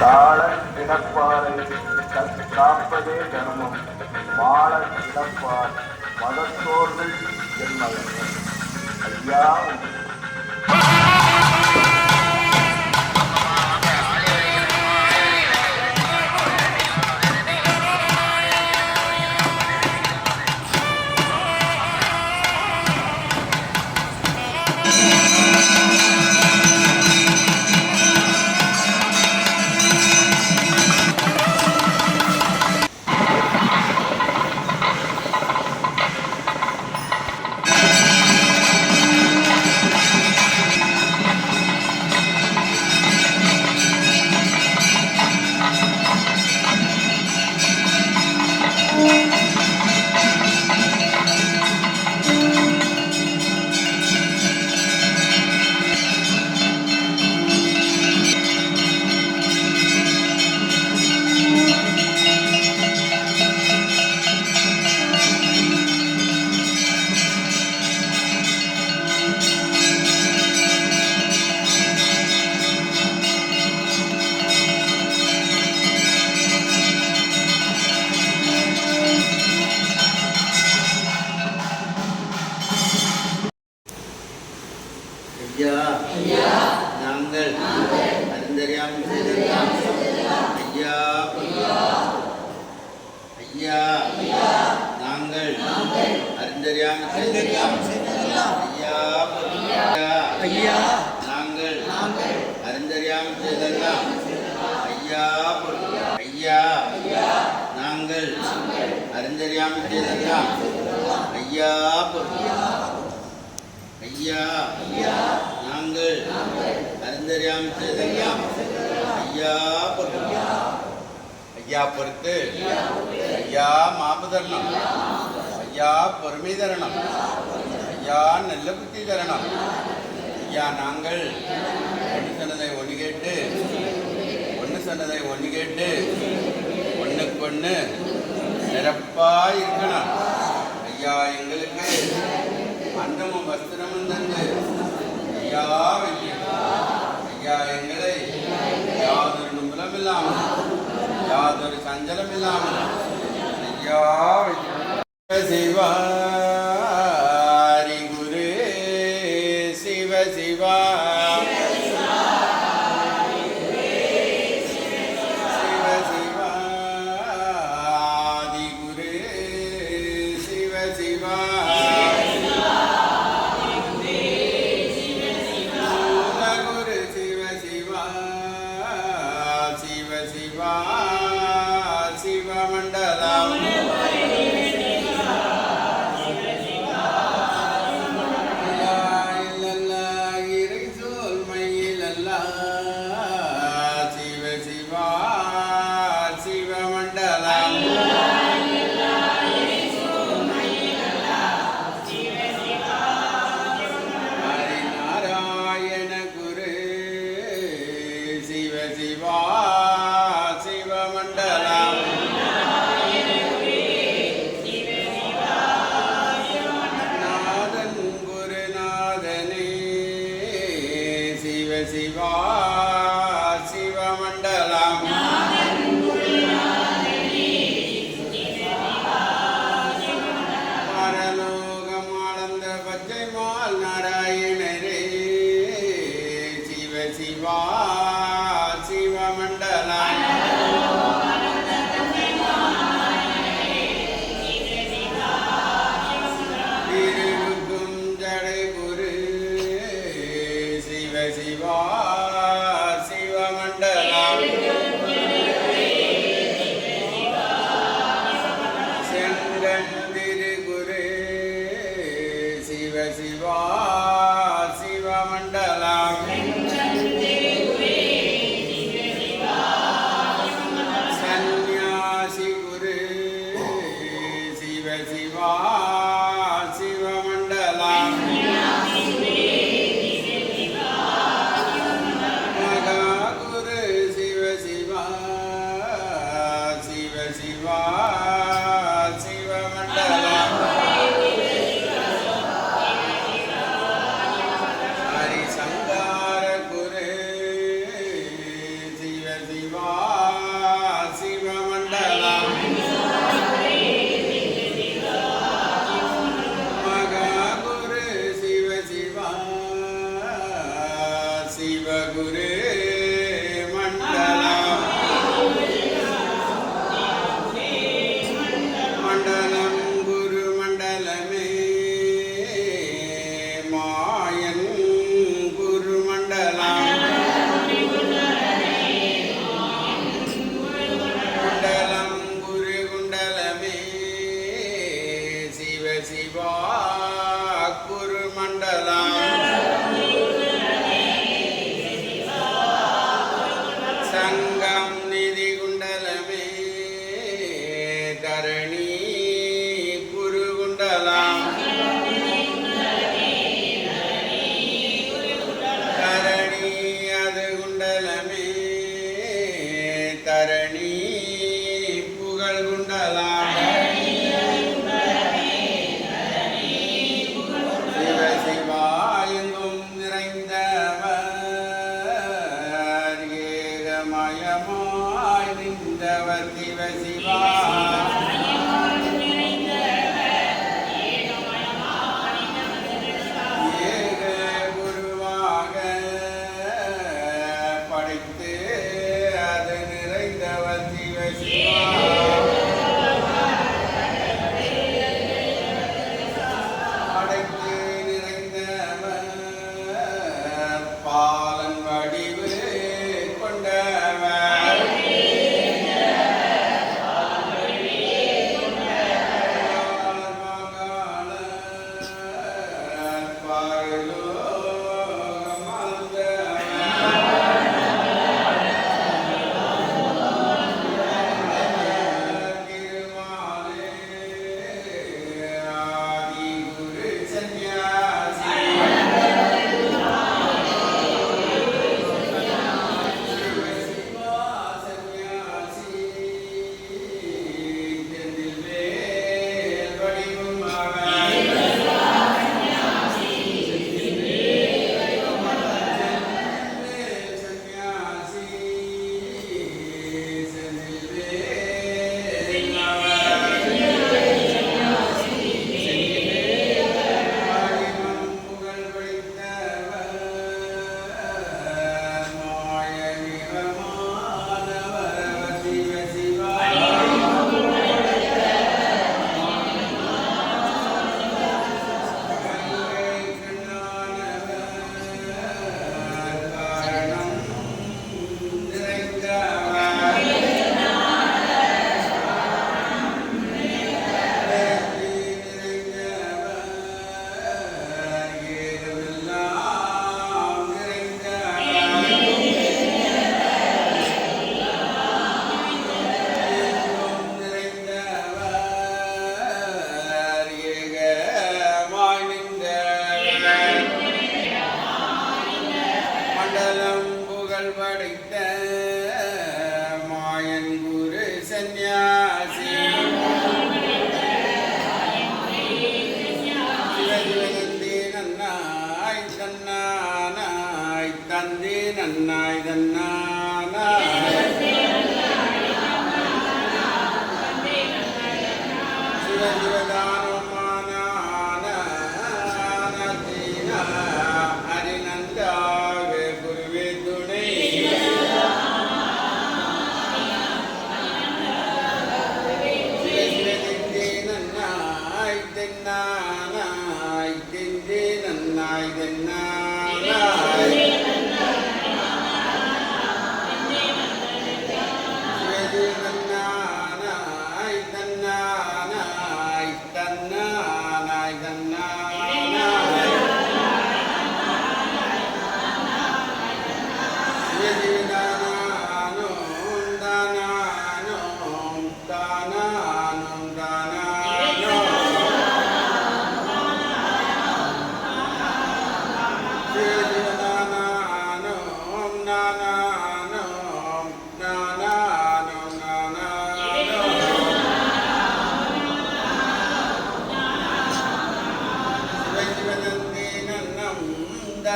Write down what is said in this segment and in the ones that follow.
தாழ கிடப்பாரை காப்பதே தர்மம் மாள கிடப்பார் மதத்தோர்கள் என்பதற்கு ஐயா ஐயா ஐயா. ஐயா. நாங்கள் அறிந்தறியாமல் செய்தெல்லாம் ஐயா பொறுத்து. ஐயா பொறுத்து. ஐயா மாபுதரணம் ஐயா பொறுமை தரணம் ஐயா நல்ல புத்தி தரணம் ஐயா நாங்கள் ஒன்று சொன்னதை ஒன்று கேட்டு ஒன்று சொன்னதை ஒன்று கேட்டு ஒன்றுக்கு ஒன்று நிரப்பா இருக்கணும். ஐயா எங்களுக்கு அன்னமும் வஸ்திரமும் தந்து ஐயா வைக்கும் சஞ்சலம் 시와. Hallelujah.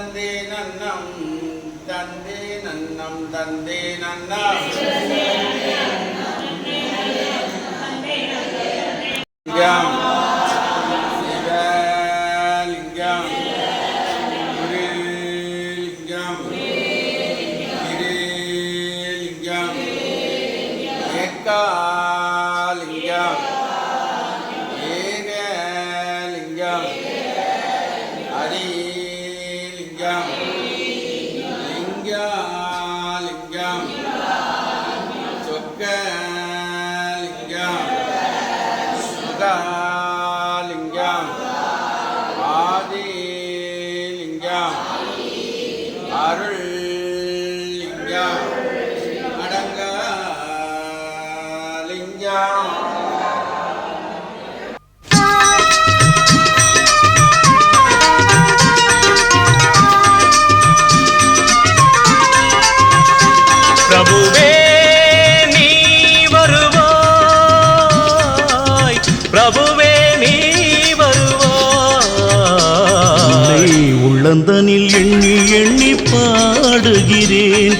dande nannam dande nannam dande nannam dande nannam Yeah. yeah.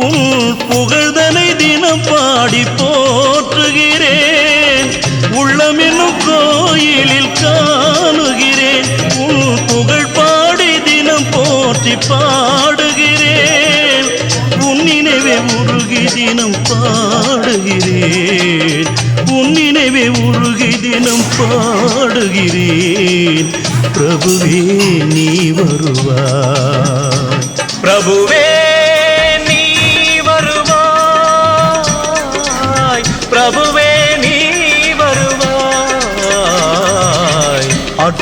உன் புகழ்தனை தினம் பாடி போற்றுகிறேன். உள்ளமெனும் கோயிலில் காணுகிறேன். உன் புகழ் பாடி தினம் போற்றி பாடுகிறேன். உன் நினைவே உருகி தினம் பாடுகிறேன். உன் நினைவே உருகி தினம் பாடுகிறேன். பிரபுவே நீ வருவா பிரபுவே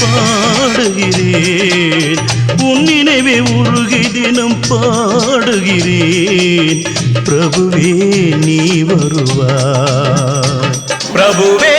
பாடுகிறேன். உன் நினைவே உருகி தினம் பாடுகிறேன். பிரபுவே நீ வருவா பிரபுவே